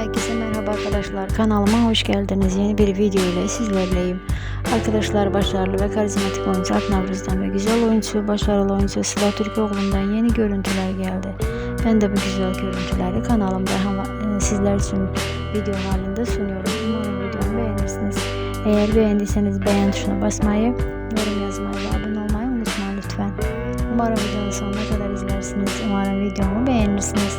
Herkese merhaba arkadaşlar. Kanalıma hoş geldiniz. Yeni bir video ile sizlerleyim. Arkadaşlar başarılı ve karizmatik oyuncu Alp Navruz'dan ve güzel oyuncu, başarılı oyuncu Sıla Türkoğlu'ndan yeni görüntüler geldi. Ben de bu güzel görüntüleri kanalımda e, sizler için video halinde sunuyorum. Umarım videomu beğenirsiniz. Eğer beğendiyseniz beğen tuşuna basmayı, yorum yazmayı ve abone olmayı unutmayın lütfen. Umarım videomu sonuna kadar izlersiniz. Umarım videomu beğenirsiniz.